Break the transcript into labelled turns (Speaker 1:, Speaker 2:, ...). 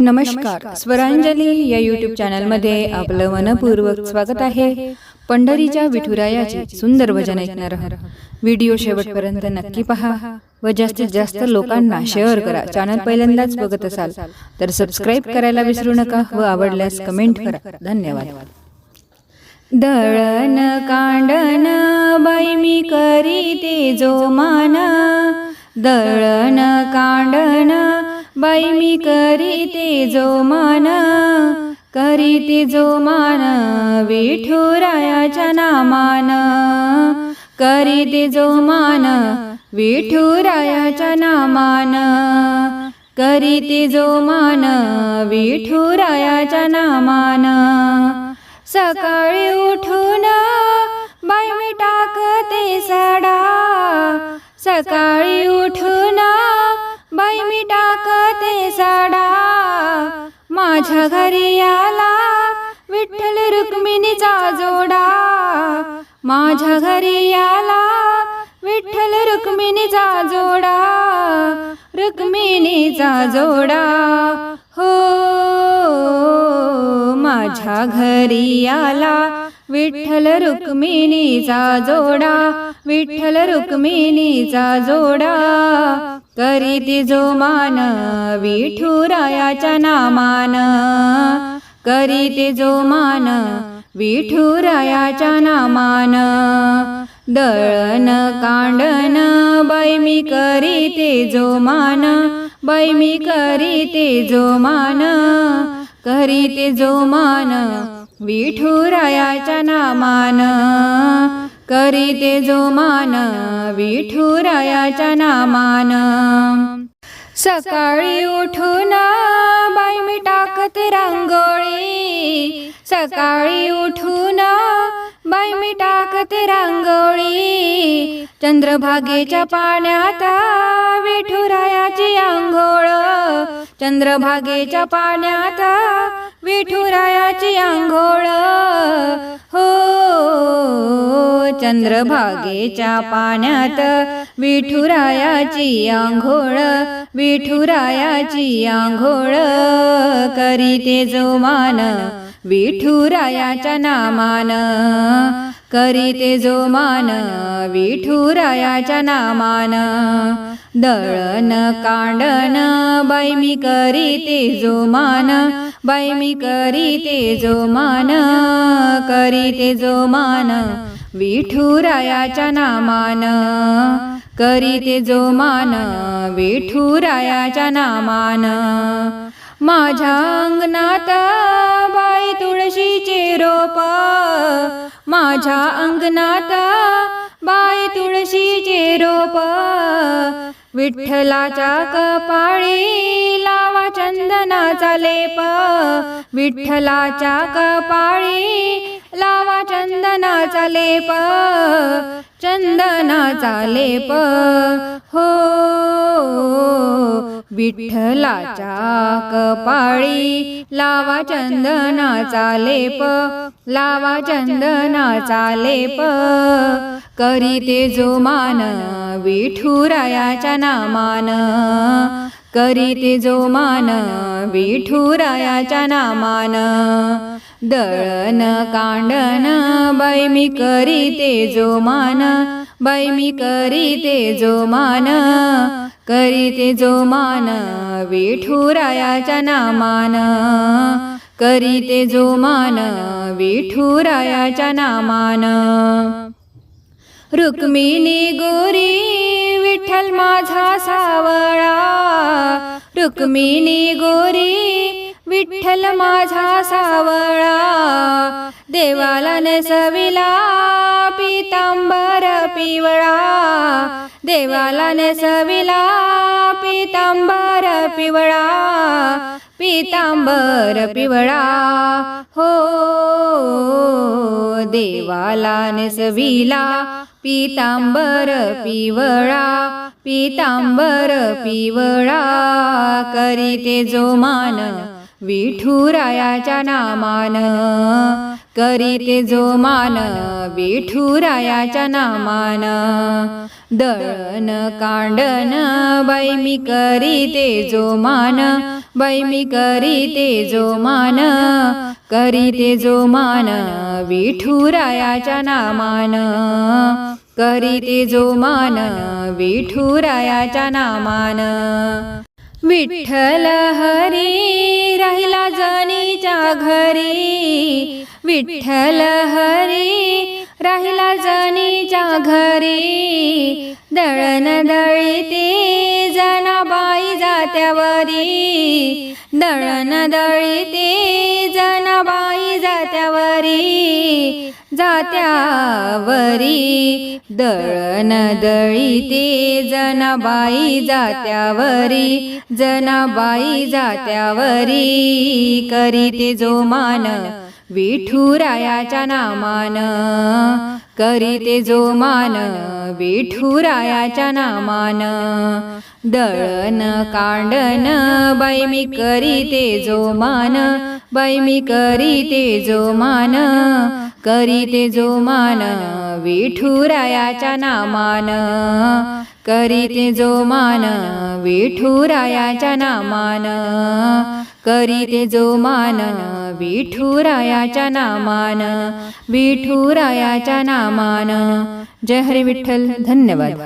Speaker 1: नमस्कार. स्वरांजली या युट्यूब चॅनलमध्ये आपलं मनपूर्वक स्वागत आहे. पंढरीच्या विठुरायाचे सुंदर भजन ऐकणार आहात. व्हिडिओ शेवटपर्यंत नक्की पहा. व जास्तीत जास्त लोकांना शेअर करा. चॅनल पहिल्यांदाच बघत असाल. तर सबस्क्राईब करायला विसरू नका व आवडल्यास कमेंट करा. धन्यवाद. दळण कांडण बाई मी करी ते जो मान. दळण कांडण बाई मी करीते जो मान करीते जो मान विठुरायाच्या नामान. करीते जो मान विठुरायाच्या नामान. करीते जो मान विठुरायाच्या नामान. सकाळी उठून बाई मी टाकते सडा. सकाळी उठून माझ्या घरी आला विठ्ठल रुक्मिणीचा जोडा. माझ्या घरी आला विठ्ठल रुक्मिणीचा जोडा. रुक्मिणीचा जोडा. हो माझ्या घरी आला विठ्ठल रुक्मिणीचा जोडा विठ्ठल रुक्मिणीचा जोडा. करीती जो मान विठुरायाच्या नामान. करीते जो मान विठुरायाच्या नामान. दळण कांडन बैमी करीते जो मान बाई मी करीते जो मान. करीते जो मान विठुरायाच्या नामान करीते जो मान विठुरायाच्या नामान. सकाळी उठून बाई मी टाकते रांगोळी. सकाळी उठून बाई मी टाकते रांगोळी. चंद्रभागेच्या पाण्यात विठुरायाची आंघोळ. चंद्रभागेच्या पाण्यात विठुरायाची आंघोळ. हो चंद्रभागेच्या पाण्यात विठुरायाची आंघोळ. विठुरायाची आंघोळ करीते जो मान विठुरायाच्या नामान करीते जो मान विठुरायाच्या नामान दळण कांडन बाई मी करीते जो मान बाई मी करीते जो मान करीते जो मान विठुरायाच्या नामान करीते जो मान विठुरायाच्या नामान. माझ्या अंगणात बाई तुळशीचे रोप माझ्या अंगणात बाई तुळशीचे रोप विठ्ठलाच्या कपाळी लावा चंदनाचा लेप. विठ्ठलाच्या कपाळी लावा चंदनाचा लेप. चंदनाचा लेप. हो विठ्ठलाच्या कपाळी लावा चंदनाचा लेप. लावा चंदनाचा लेप. करीते जो मान विठुरायाच्या नामान करीते जो मान विठुरायाच्या नामान दळण कांडण बाई मी करीते जो मान बाई मी करीते जो मान करीते जो मान विठुरायाच्या नामान करीते जो मान विठुरायाच्या नामान रुक्मिणी गोरी विठ्ठल माझा सावळा. रुक्मिणी गोरी विठ्ठल माझा सावळा. देवाला नसविला पितांबर पिवळा. देवाला नसविला पीतांबर पिवळा पीतांबर पिवळा. हो देवाला नेसविला पीतांबर पिवळा पीतांबर पिवळा करीते जो मान विठुरायाच्या नामान. करीते जो मान विठुरायाच्या नामान. दळण कांडन बाई मी करीते जो मान बाई मी करीते जो मान करीते जो मान विठुरायाच्या नामान. करीते जो मान विठुरायाच्या नामान. विठ्ठल हरी राहिला जनीच्या घरी. विठ्ठल हरी राहिला जनीच्या घरी. दळण दळीते जनाबाई जात्यावरी. दळण दळीते जनाबाई जात्यावरी. जात्यावरी. दळण दळीते जनाबाई जात्यावरी. जनाबाई जात्यावरी. करीते जो मान विठुरायाच्या नामान करीते जो मान विठुरायाच्या नामान दळण कांडन बाई मी करीते जो मान बाई मी करीते जो मान करीते जो मान विठुरायाच्या नामान करीते जो मान विठुरायाच्या नामान. करीते जो मान विठुरायाच्या नामान. विठुरायाच्या नामान. जय हरी विठ्ठल धन्यवाद.